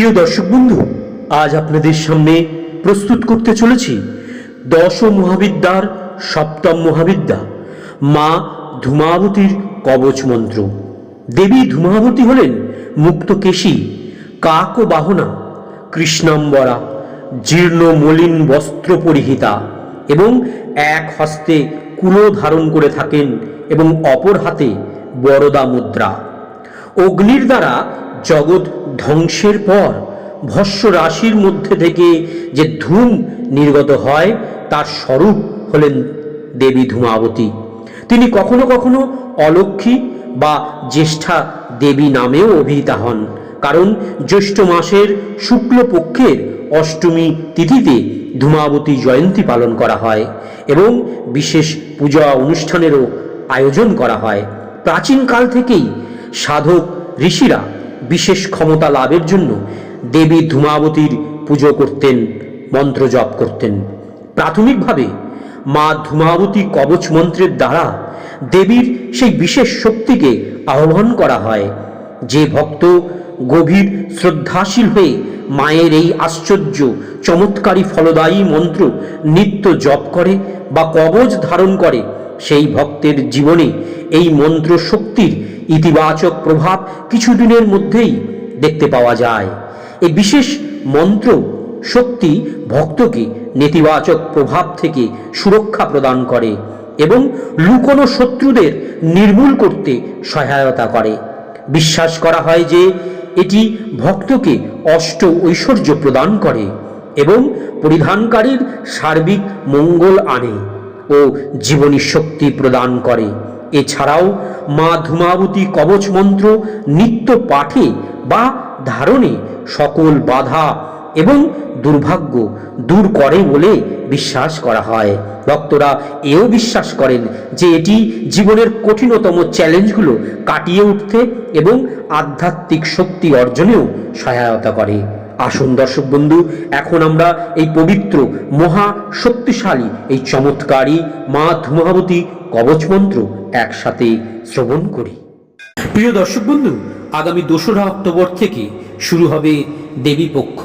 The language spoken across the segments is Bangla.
প্রিয় দর্শক বন্ধু, আজ আপনাদের সামনে প্রস্তুত করতে চলেছি দশ মহাবিদ্যার সপ্তম মহাবিদ্যা, মা ধূমাবতীর কবচ মন্ত্র। দেবী ধূমাবতী হলেন মুক্তকেশী, কাক ও বাহনা, কৃষ্ণাম্বরা, জীর্ণ মলিন বস্ত্র পরিহিতা এবং এক হস্তে কুলো ধারণ করে থাকেন এবং অপর হাতে বরদা মুদ্রা। অগ্নির দ্বারা জগৎ ধ্বংসের পর ভস্য রাশির মধ্যে থেকে যে ধূম নির্গত হয়, তার স্বরূপ হলেন দেবী ধূমাবতী। তিনি কখনো কখনো অলক্ষ্মী বা জ্যেষ্ঠা দেবী নামেও অভিহিতা হন। কারণ জ্যৈষ্ঠ মাসের শুক্লপক্ষের অষ্টমী তিথিতে ধূমাবতী জয়ন্তী পালন করা হয় এবং বিশেষ পূজা অনুষ্ঠানেরও আয়োজন করা হয়। প্রাচীনকাল থেকেই সাধক ঋষিরা বিশেষ ক্ষমতা লাভের জন্য দেবী ধূমাবতীর পুজো করতেন, মন্ত্র জপ করতেন। প্রাথমিকভাবে মা ধূমাবতী কবচ মন্ত্রের দ্বারা দেবীর সেই বিশেষ শক্তিকে আহ্বান করা হয়। যে ভক্ত গভীর শ্রদ্ধাশীল হয়ে মায়ের এই আশ্চর্য, চমৎকারী ফলদায়ী মন্ত্র নিত্য জপ করে বা কবচ ধারণ করে, সেই ভক্তের জীবনে এই মন্ত্র শক্তির ইতিবাচক প্রভাব কিছুদিনের মধ্যেই দেখতে পাওয়া যায়। এই বিশেষ মন্ত্র শক্তি ভক্তকে নেতিবাচক প্রভাব থেকে সুরক্ষা প্রদান করে এবং লুকোনো শত্রুদের নির্মূল করতে সহায়তা করে। বিশ্বাস করা হয় যে এটি ভক্তকে অষ্ট ঐশ্বর্য প্রদান করে এবং পরিধানকারীর সার্বিক মঙ্গল আনে ও জীবনী শক্তি প্রদান করে। এছাড়াও মা ধূমাবতী কবচ মন্ত্র, নিত্য পাঠে বা ধারণে সকল বাধা এবং দুর্ভাগ্য দূর করে বলে বিশ্বাস করা হয়। ভক্তরা এও বিশ্বাস করেন যে এটি জীবনের কঠিনতম চ্যালেঞ্জগুলো কাটিয়ে উঠতে এবং আধ্যাত্মিক শক্তি অর্জনেও সহায়তা করে। আসুন দর্শক বন্ধু, এখন আমরা এই পবিত্র, মহা শক্তিশালী, এই চমৎকারী মা ধূমাবতী কবচ মন্ত্র একসাথে শ্রবণ করি। প্রিয় দর্শক বন্ধু, আগামী দোসরা অক্টোবর থেকে শুরু হবে দেবী পক্ষ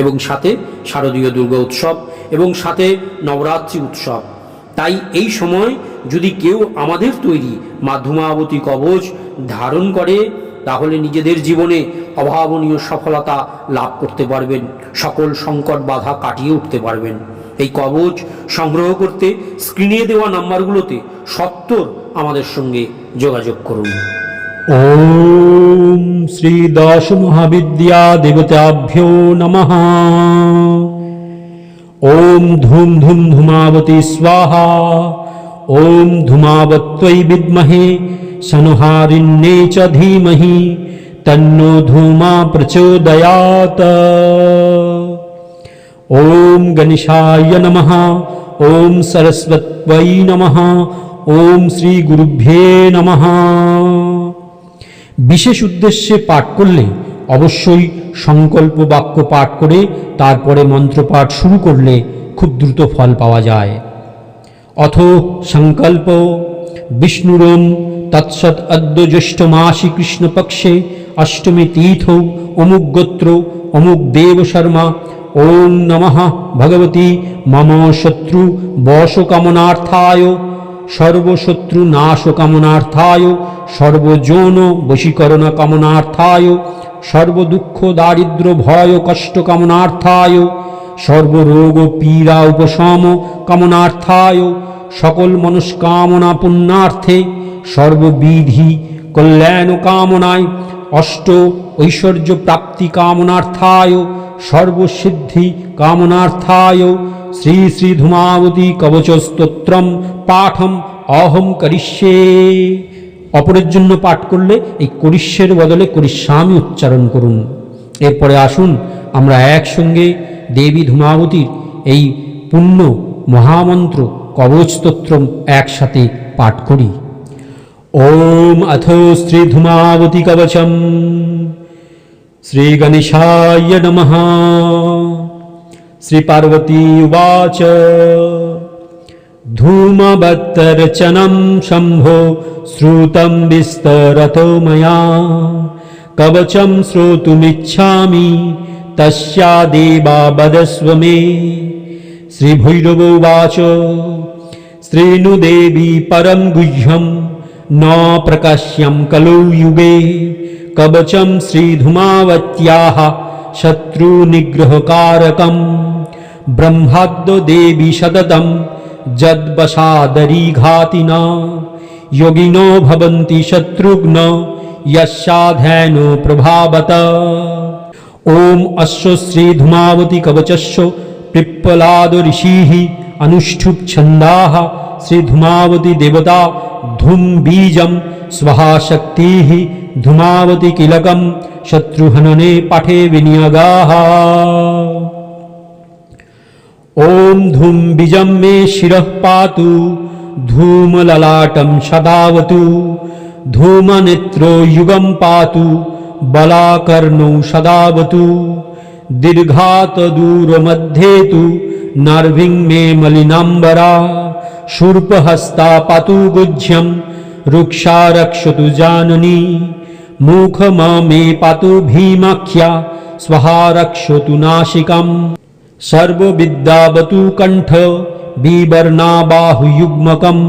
এবং সাথে শারদীয় দুর্গা উৎসব এবং সাথে নবরাত্রি উৎসব। তাই এই সময় যদি কেউ আমাদের তৈরি মা ধূমাবতী কবচ ধারণ করে তাহলে নিজেদের জীবনে অভাবনীয় সফলতা লাভ করতে পারবেন। সকল সংকট বাধা কাটিয়ে উঠতে পারবেন। এই কবচ সংগ্রহ করতে স্ক্রিনে দেওয়া নাম্বারগুলোতে সত্তর আমাদের সঙ্গে যোগাযোগ করুন। ওম শ্রী দশ মহাবিদ্যা দেবতাভ্যো নম। ওম ধুম ধুম ধুমাবতী স্বাহা। ওম ধুমাবত্তৈ বিদ্মহে सनुहारिण्ये च धीमहि तन्नो धूमा प्रचोदयात् ॐ गणेशाय नमः ॐ सरस्वत्यै नमः ॐ श्रीगुरुभ्ये नमः বিশেষ উদ্দেশ্যে পাঠ করলে অবশ্যই সংকল্প বাক্য পাঠ করে তারপরে মন্ত্রপাঠ শুরু করলে খুব দ্রুত ফল পাওয়া যায় অথ সংকল্প বিষ্ণুরম তৎসৎ অদ্য জ্যৈষ্ঠ মাসি কৃষ্ণপক্ষে অষ্টমী তীর্থ অমুক গোত্র, অমুক দেব শর্মা, ওম নমঃ ভগবতী, মম শত্রু বশকামনার্থায়, সর্বশত্রু নাশ কামনার্থায় সর্বযৌন বশীকরণ কামনার্থায়, সর্বদুঃখ দারিদ্র ভয় কষ্ট কামনার্থায়, সর্বরোগ পীড়া উপশম কামনার্থায়, সকল মনস্কামনা পুণ্যার্থে সর্ববিধি কল্যাণ কামনায়, অষ্ট ঐশ্বর্য প্রাপ্তি কামনার্থায়, সর্বসিদ্ধি কামনার্থায়, শ্রী শ্রী ধূমাবতী কবচস্তোত্রম পাঠম অহম করিষ্যে। অপরের জন্য পাঠ করলে এই করিষ্যের বদলে করিষ্যামি উচ্চারণ করুন। এরপরে আসুন আমরা একসঙ্গে দেবী ধূমাবতীর এই পুণ্য মহামন্ত্র কবচস্তোত্রম একসাথে পাঠ করি। ओम अथो श्री धुमावती कवचम। श्री गणेशाय नम। श्री पार्वती उवाच। धूमवत्तरचनं शंभो श्रुतम विस्तरतो मया। कवचं श्रोतुमिच्छामि, तस्या देवा वदस्व मे। श्रीभैरवोवाच श्रीनुदेवी परम गुह्यम। न प्रकाश्यं कलौ युगे कवचं श्रीधुमावत्याः शत्रुनिग्रहकारकं ब्रह्माद्देवी सततं जद्वशादरीघातिना योगिनो भवन्ति शत्रुघ्न यस्याध्ययनो प्रभावत ॐ अश्व श्रीधुमावती कवचस्य पिप्पलाद ऋषिः अनुष्ठुप् छन्दाः श्रीधुमावती देवता धूम बीजम स्वहा शक्ति धूमावती किलकम शत्रुहनने पाठे विनियगा। ओम धूम बीजम मे शिरः पातु धूम ललाटम सदावतु धूम नेत्रो युगम पातु, बलाकर्ण सदावतु दीर्घात दूर मध्ये तु नर्भिंग मे मलिनांबरा शूर्पहस्ता पातु गुज्यं रुक्षा रक्षतु जाननी मुखमा मे पातु भीमाख्या स्वहा रक्षतु नाशिकम् सर्वविद्यावतु कण्ठ बिवर्णाबाहुयुग्मकम्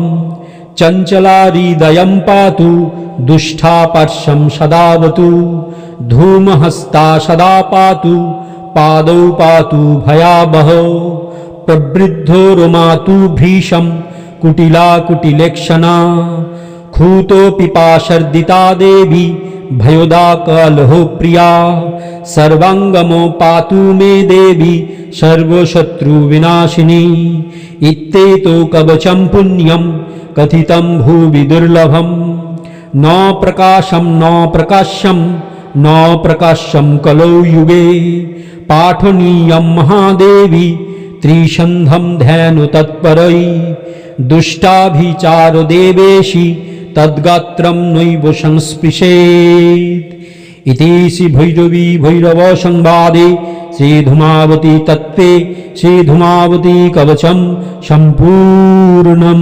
चञ्चलाहृदयं पातु दुष्टापर्शं सदावतु धूमहस्ता सदा पातु पादौ पातु भयावह प्रवृद्धो रोमातु भीषं कुटिला कुटिलेक्षणा खूतो पिपाशर्दिता देवी भयोदा कलहो प्रिया। सर्वाङ्गमो पातु मे देवी, सर्वशत्रुविनाशिनी। इत्येतो कवचं पुण्यं, कथितं भुवि दुर्लभं न प्रकाशम न प्रकाश्यम न प्रकाश्यम कलौ युगे। पाठनीयं महादेवी স্ত্রীসন্ধম ধ্যানু তৎপরই দুষ্টাভিচার দেবেশি, তদ্গাত্রম নৈব সংস্পৃশেত। ইতি শ্রী ভৈরবী ভৈরব সংবাদে শ্রীধুমাবতী তত্ত্বে শ্রীধুমাবতী কবচম সম্পূর্ণম।